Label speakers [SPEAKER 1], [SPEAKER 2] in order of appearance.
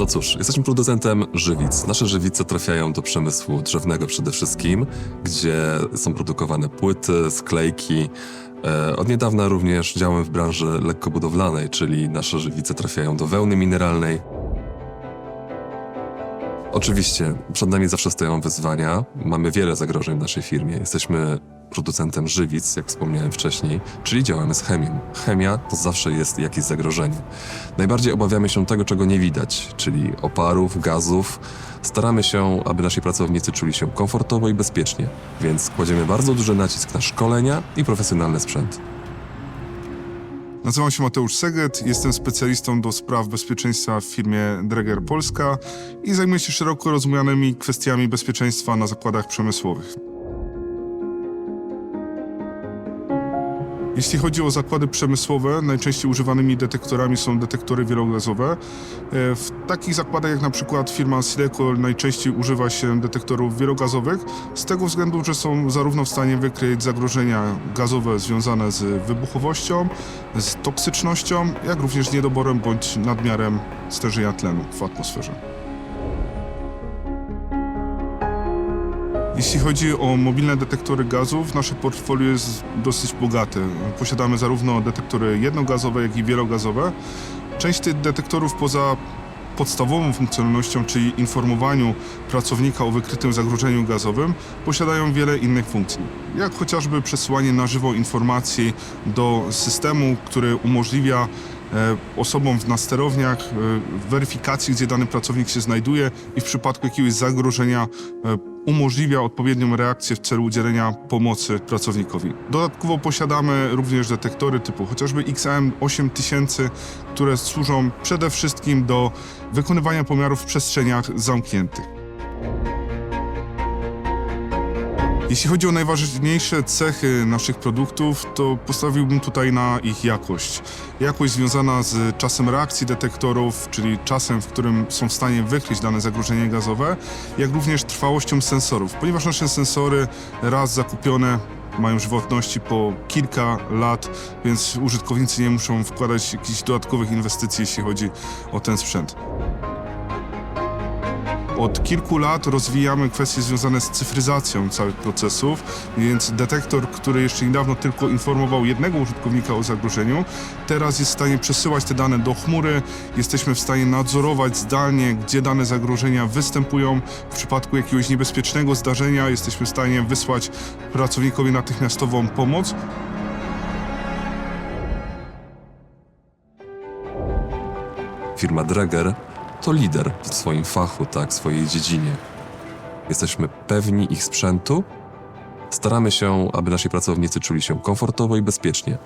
[SPEAKER 1] No cóż, jesteśmy producentem żywic. Nasze żywice trafiają do przemysłu drzewnego przede wszystkim, gdzie są produkowane płyty, sklejki. E, Od niedawna również działamy w branży lekkobudowlanej, czyli nasze żywice trafiają do wełny mineralnej. Oczywiście, przed nami zawsze stoją wyzwania. Mamy wiele zagrożeń w naszej firmie. Jesteśmy producentem żywic, jak wspomniałem wcześniej, czyli działamy z chemią. Chemia to zawsze jest jakieś zagrożenie. Najbardziej obawiamy się tego, czego nie widać, czyli oparów, gazów. Staramy się, aby nasi pracownicy czuli się komfortowo i bezpiecznie, więc kładziemy bardzo duży nacisk na szkolenia i profesjonalny sprzęt.
[SPEAKER 2] Nazywam się Mateusz Seget, jestem specjalistą do spraw bezpieczeństwa w firmie Dreger Polska i zajmuję się szeroko rozumianymi kwestiami bezpieczeństwa na zakładach przemysłowych. Jeśli chodzi o zakłady przemysłowe, najczęściej używanymi detektorami są detektory wielogazowe. E, W takich zakładach jak na przykład firma Silecol najczęściej używa się detektorów wielogazowych z tego względu, że są zarówno w stanie wykryć zagrożenia gazowe związane z wybuchowością, z toksycznością, jak również niedoborem bądź nadmiarem stężenia tlenu w atmosferze. Jeśli chodzi o mobilne detektory gazów, nasze portfolio jest dosyć bogate. Posiadamy zarówno detektory jednogazowe, jak i wielogazowe. Część tych detektorów poza podstawową funkcjonalnością, czyli informowaniu pracownika o wykrytym zagrożeniu gazowym, posiadają wiele innych funkcji, jak chociażby przesyłanie na żywo informacji do systemu, który umożliwia e, osobom na sterowniach e, weryfikacji, gdzie dany pracownik się znajduje i w przypadku jakiegoś zagrożenia e, umożliwia odpowiednią reakcję w celu udzielenia pomocy pracownikowi. Dodatkowo posiadamy również detektory typu chociażby XM 8000, które służą przede wszystkim do wykonywania pomiarów w przestrzeniach zamkniętych. Jeśli chodzi o najważniejsze cechy naszych produktów, to postawiłbym tutaj na ich jakość. Jakość związana z czasem reakcji detektorów, czyli czasem, w którym są w stanie wykryć dane zagrożenie gazowe, jak również trwałością sensorów, ponieważ nasze sensory raz zakupione mają żywotności po kilka lat, więc użytkownicy nie muszą wkładać jakichś dodatkowych inwestycji, jeśli chodzi o ten sprzęt. Od kilku lat rozwijamy kwestie związane z cyfryzacją całych procesów, więc detektor, który jeszcze niedawno tylko informował jednego użytkownika o zagrożeniu, teraz jest w stanie przesyłać te dane do chmury. Jesteśmy w stanie nadzorować zdalnie, gdzie dane zagrożenia występują. W przypadku jakiegoś niebezpiecznego zdarzenia jesteśmy w stanie wysłać pracownikowi natychmiastową pomoc.
[SPEAKER 1] Firma Dreger to lider w swoim fachu, tak, w swojej dziedzinie. Jesteśmy pewni ich sprzętu. Staramy się, aby nasi pracownicy czuli się komfortowo i bezpiecznie,